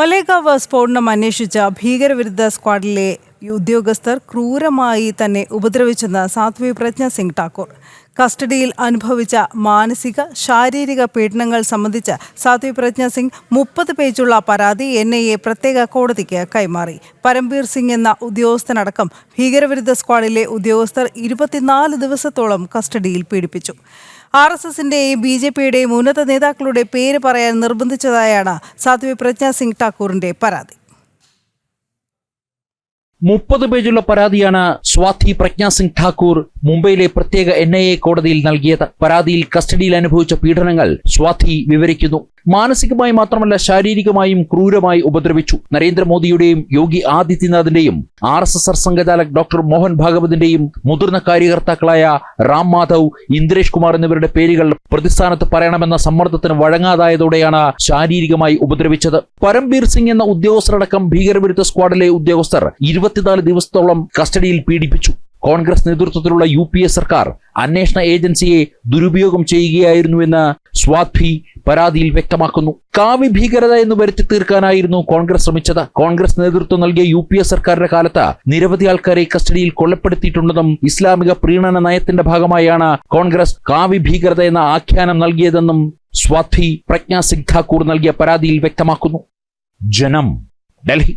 മലേഗാവ് സ്ഫോടനം അന്വേഷിച്ച ഭീകരവിരുദ്ധ സ്ക്വാഡിലെ ഉദ്യോഗസ്ഥർ ക്രൂരമായി തന്നെ ഉപദ്രവിച്ചെന്ന് സാധ്വി പ്രജ്ഞ സിംഗ് ഠാക്കൂർ. കസ്റ്റഡിയിൽ അനുഭവിച്ച മാനസിക ശാരീരിക പീഡനങ്ങൾ സംബന്ധിച്ച് സാധ്വി പ്രജ്ഞ സിംഗ് മുപ്പത് പേജുള്ള പരാതി എൻ ഐ എ പ്രത്യേക കോടതിക്ക് കൈമാറി. പരംബീർ സിംഗ് എന്ന ഉദ്യോഗസ്ഥനടക്കം ഭീകരവിരുദ്ധ സ്ക്വാഡിലെ ഉദ്യോഗസ്ഥർ ഇരുപത്തിനാല് ദിവസത്തോളം കസ്റ്റഡിയിൽ പീഡിപ്പിച്ചു. ആർ എസ് എസിന്റെയും ബി ജെ പിയുടെയും ഉന്നത നേതാക്കളുടെ പേര് പറയാൻ നിർബന്ധിച്ചതായാണ് സാധ്വി പ്രജ്ഞാ സിംഗ് ഠാക്കൂറിന്റെ പരാതി. മുപ്പത് പേജുള്ള പരാതിയാണ് സ്വാതി പ്രജ്ഞാ സിംഗ് ഠാക്കൂർ മുംബൈയിലെ പ്രത്യേക എൻ ഐ എ കോടതിയിൽ നൽകിയത് പരാതിയിൽ കസ്റ്റഡിയിൽ അനുഭവിച്ച പീഡനങ്ങൾ സ്വാതി വിവരിക്കുന്നു. മാനസികമായി മാത്രമല്ല ശാരീരികമായും ക്രൂരമായി ഉപദ്രവിച്ചു. നരേന്ദ്രമോദിയുടെയും യോഗി ആദിത്യനാഥിന്റെയും ആർ എസ് എസ് സംഘചാലക് ഡോക്ടർ മോഹൻ ഭാഗവതിന്റെയും മുതിർന്ന കാര്യകർത്താക്കളായ റാം മാധവ് ഇന്ദ്രേഷ് കുമാർ എന്നിവരുടെ പേരുകൾ പ്രതിസ്ഥാനത്ത് പറയണമെന്ന സമ്മർദ്ദത്തിന് വഴങ്ങാതായതോടെയാണ് ശാരീരികമായി ഉപദ്രവിച്ചത്. പരംബീർ സിംഗ് എന്ന ഉദ്യോഗസ്ഥരടക്കം ഭീകരവിരുദ്ധ സ്ക്വാഡിലെ ഉദ്യോഗസ്ഥർ ഇരുപത്തിനാല് ദിവസത്തോളം കസ്റ്റഡിയിൽ പീഡിപ്പിച്ചു. കോൺഗ്രസ് നേതൃത്വത്തിലുള്ള യു പി എ സർക്കാർ അന്വേഷണ ഏജൻസിയെ ദുരുപയോഗം ചെയ്യുകയായിരുന്നുവെന്ന് സ്വാത്ഭി പരാതിയിൽ വ്യക്തമാക്കുന്നു. കാവി ഭീകരത എന്ന് വരുത്തി തീർക്കാനായിരുന്നു കോൺഗ്രസ് ശ്രമിച്ചത്. കോൺഗ്രസ് നേതൃത്വം നൽകിയ യു പി എ സർക്കാരിന്റെ കാലത്ത് നിരവധി ആൾക്കാരെ കസ്റ്റഡിയിൽ കൊലപ്പെടുത്തിയിട്ടുണ്ടെന്നും ഇസ്ലാമിക പ്രീണന നയത്തിന്റെ ഭാഗമായാണ് കോൺഗ്രസ് കാവി ഭീകരത എന്ന ആഖ്യാനം നൽകിയതെന്നും സ്വാത്ഭി പ്രജ്ഞാ സിംഗ് ഠാക്കൂർ നൽകിയ പരാതിയിൽ വ്യക്തമാക്കുന്നു. ജനം ഡൽഹി.